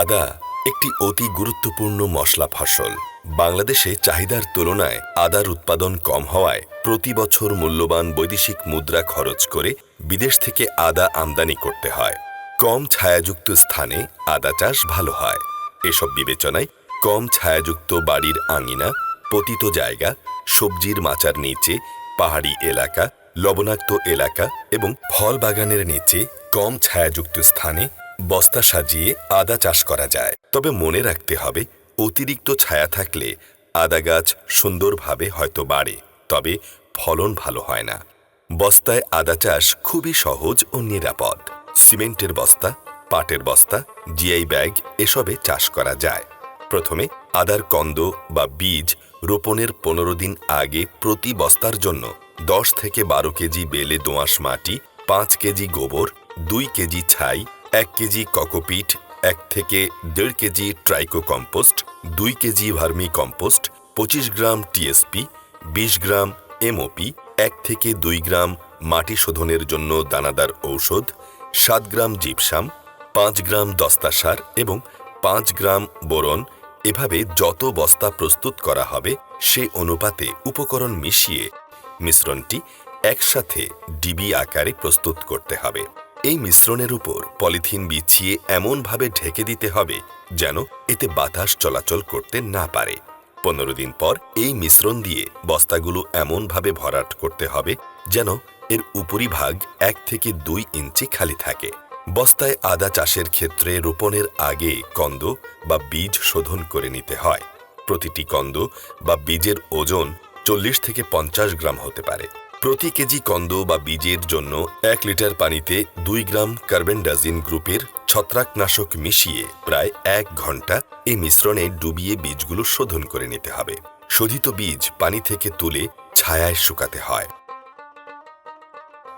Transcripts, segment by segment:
আদা একটি অতি গুরুত্বপূর্ণ মশলা ফসল। বাংলাদেশে চাহিদার তুলনায় আদার উৎপাদন কম হওয়ায় প্রতি বছর মূল্যবান বৈদেশিক মুদ্রা খরচ করে বিদেশ থেকে আদা আমদানি করতে হয়। কম ছায়াযুক্ত স্থানে আদা চাষ ভালো হয়। এসব বিবেচনায় কম ছায়াযুক্ত বাড়ির আঙিনা, পতিত জায়গা, সবজির মাচার নিচে, পাহাড়ি এলাকা, লবণাক্ত এলাকা এবং ফল বাগানের নিচে কম ছায়াযুক্ত স্থানে বস্তা সাজিয়ে আদা চাষ করা যায়। তবে মনে রাখতে হবে, অতিরিক্ত ছায়া থাকলে আদা গাছ সুন্দরভাবে হয়তো বাড়ে, তবে ফলন ভালো হয় না। বস্তায় আদা চাষ খুবই সহজ ও নিরাপদ। সিমেন্টের বস্তা, পাটের বস্তা, জিআই ব্যাগ এসবে চাষ করা যায়। প্রথমে আদার কন্দ বা বীজ রোপণের পনেরো দিন আগে প্রতি বস্তার জন্য দশ থেকে বারো কেজি বেলে দোঁয়াশ মাটি, পাঁচ কেজি গোবর, দুই কেজি ছাই এক কেজি ককোপিট, এক থেকে দেড় কেজি ট্রাইকো কম্পোস্ট দুই কেজি ভার্মি কম্পোস্ট পঁচিশ গ্রাম টিএসপি বিশ গ্রাম এমওপি এক থেকে দুই গ্রাম মাটি শোধনের জন্য দানাদার ঔষধ, সাত গ্রাম জিপসাম, পাঁচ গ্রাম দস্তা সার এবং পাঁচ গ্রাম বোরন। এভাবে যত বস্তা প্রস্তুত করা হবে, সে অনুপাতে উপকরণ মিশিয়ে মিশ্রণটি একসাথে ডিবি আকারে প্রস্তুত করতে হবে। এই মিশ্রণের উপর পলিথিন বিছিয়ে এমনভাবে ঢেকে দিতে হবে যেন এতে বাতাস চলাচল করতে না পারে। পনেরো দিন পর এই মিশ্রণ দিয়ে বস্তাগুলো এমনভাবে ভরাট করতে হবে যেন এর উপরিভাগ এক থেকে দুই ইঞ্চি খালি থাকে। বস্তায় আদা চাষের ক্ষেত্রে রোপণের আগে কন্দ বা বীজ শোধন করে নিতে হয়। প্রতিটি কন্দ বা বীজের ওজন চল্লিশ থেকে পঞ্চাশ গ্রাম হতে পারে। প্রতি কেজি কন্দ বা বীজের জন্য এক লিটার পানিতে দুই গ্রাম কার্বেন্ডাজিন গ্রুপের ছত্রাকনাশক মিশিয়ে প্রায় এক ঘণ্টা এই মিশ্রণে ডুবিয়ে বীজগুলো শোধন করে নিতে হবে। শোধিত বীজ পানি থেকে তুলে ছায়ায় শুকাতে হয়।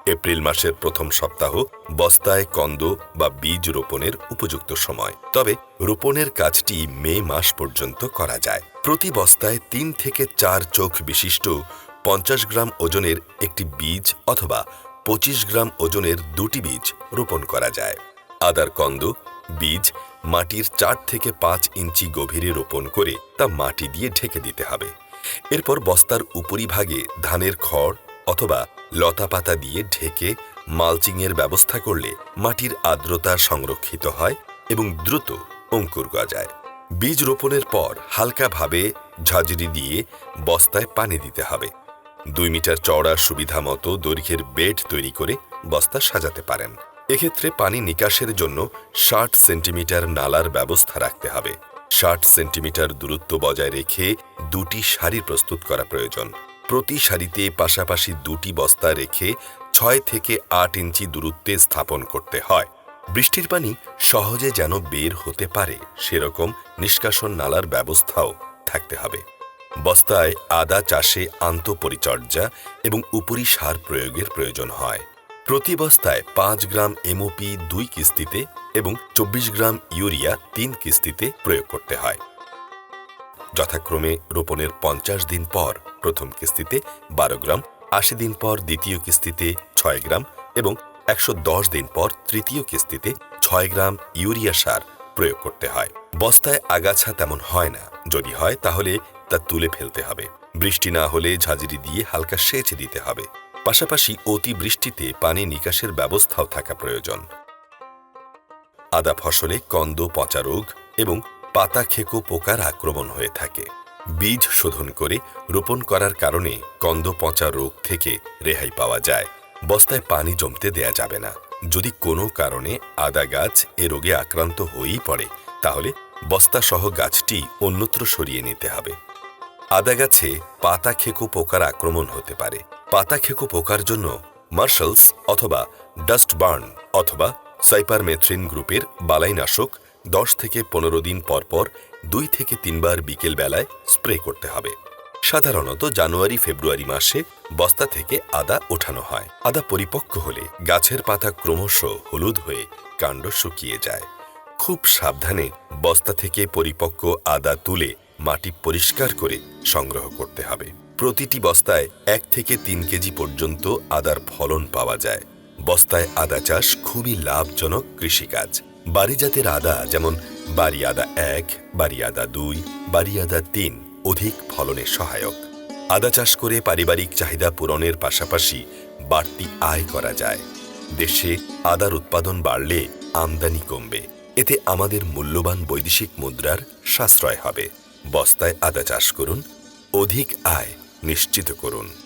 এপ্রিল মাসের প্রথম সপ্তাহ বস্তায় কন্দ বা বীজ রোপণের উপযুক্ত সময়। তবে রোপণের কাজটি মে মাস পর্যন্ত করা যায়। প্রতি বস্তায় তিন থেকে চার চোখ বিশিষ্ট পঞ্চাশ গ্রাম ওজনের একটি বীজ অথবা পঁচিশ গ্রাম ওজনের দুটি বীজ রোপণ করা যায়। আদার কন্দ, বীজ, মাটির চার থেকে পাঁচ ইঞ্চি গভীরে রোপণ করে তা মাটি দিয়ে ঢেকে দিতে হবে। এরপর বস্তার উপরিভাগে ধানের খড় অথবা লতা পাতা দিয়ে ঢেকে মালচিংয়ের ব্যবস্থা করলে মাটির আর্দ্রতা সংরক্ষিত হয় এবং দ্রুত অঙ্কুর গজায়। বীজ রোপণের পর হালকাভাবে ঝাঁঝরি দিয়ে বস্তায় পানি দিতে হবে। দুই মিটার চওড়া সুবিধা মতো দৈর্ঘ্যের বেড তৈরি করে বস্তা সাজাতে পারেন। এক্ষেত্রে পানি নিকাশের জন্য ষাট সেন্টিমিটার নালার ব্যবস্থা রাখতে হবে। ষাট সেন্টিমিটার দূরত্ব বজায় রেখে দুটি সারি প্রস্তুত করা প্রয়োজন। প্রতি সারিতে পাশাপাশি দুটি বস্তা রেখে ছয় থেকে আট ইঞ্চি দূরত্বে স্থাপন করতে হয়। বৃষ্টির পানি সহজে যেন বের হতে পারে, সেরকম নিষ্কাশন নালার ব্যবস্থাও থাকতে হবে। বস্তায় আদা চাষে আন্তঃপরিচর্যা এবং উপরি সার প্রয়োগের প্রয়োজন হয়। প্রতি বস্তায় পাঁচ গ্রাম এমওপি দুই কিস্তিতে এবং চব্বিশ গ্রাম ইউরিয়া তিন কিস্তিতে প্রয়োগ করতে হয়। যথাক্রমে রোপণের পঞ্চাশ দিন পর প্রথম কিস্তিতে বারো গ্রাম, আশি দিন পর দ্বিতীয় কিস্তিতে ছয় গ্রাম এবং একশো দশ দিন পর তৃতীয় কিস্তিতে ছয় গ্রাম ইউরিয়া সার প্রয়োগ করতে হয়। বস্তায় আগাছা তেমন হয় না। যদি হয় তাহলে তা তুলে ফেলতে হবে। বৃষ্টি না হলে ঝাঁঝরি দিয়ে হালকা সেচ দিতে হবে। পাশাপাশি অতি বৃষ্টিতে পানি নিকাশের ব্যবস্থাও থাকা প্রয়োজন। আদা ফসলে কন্দ, পচা রোগ এবং পাতা খেকো পোকার আক্রমণ হয়ে থাকে। বীজ শোধন করে রোপণ করার কারণে কন্দ, পচা রোগ থেকে রেহাই পাওয়া যায়। বস্তায় পানি জমতে দেয়া যাবে না। যদি কোনো কারণে আদা গাছ এ রোগে আক্রান্ত হয়েই পড়ে, তাহলে বস্তাসহ গাছটি অন্যত্র সরিয়ে নিতে হবে। আদা গাছে পাতা খেকো পোকার আক্রমণ হতে পারে। পাতা খেকো পোকার জন্য মার্শালস অথবা ডাস্ট বার্ন অথবা সাইপারমেথ্রিন গ্রুপের বালাইনাশক দশ থেকে পনেরো দিন পর পর দুই থেকে তিনবার বিকেল বেলায় স্প্রে করতে হবে। সাধারণত জানুয়ারি, ফেব্রুয়ারি মাসে বস্তা থেকে আদা ওঠানো হয়। আদা পরিপক্ক হলে গাছের পাতা ক্রমশ হলুদ হয়ে কাণ্ড শুকিয়ে যায়। খুব সাবধানে বস্তা থেকে পরিপক্ক আদা তুলে মাটি পরিষ্কার করে সংগ্রহ করতে হবে। প্রতিটি বস্তায় এক থেকে তিন কেজি পর্যন্ত আদার ফলন পাওয়া যায়। বস্তায় আদা চাষ খুবই লাভজনক কৃষিকাজ। বাড়িজাতের আদা যেমন বারিয়াদা এক বারিয়াদা দুই বারিয়াদা তিন অধিক ফলনে সহায়ক। আদা চাষ করে পারিবারিক চাহিদা পূরণের পাশাপাশি বাড়তি আয় করা যায়। দেশে আদার উৎপাদন বাড়লে আমদানি কমবে। এতে আমাদের মূল্যবান বৈদেশিক মুদ্রার সাশ্রয় হবে। বস্তায় আদা চাষ করুন অধিক আয় নিশ্চিত করুন।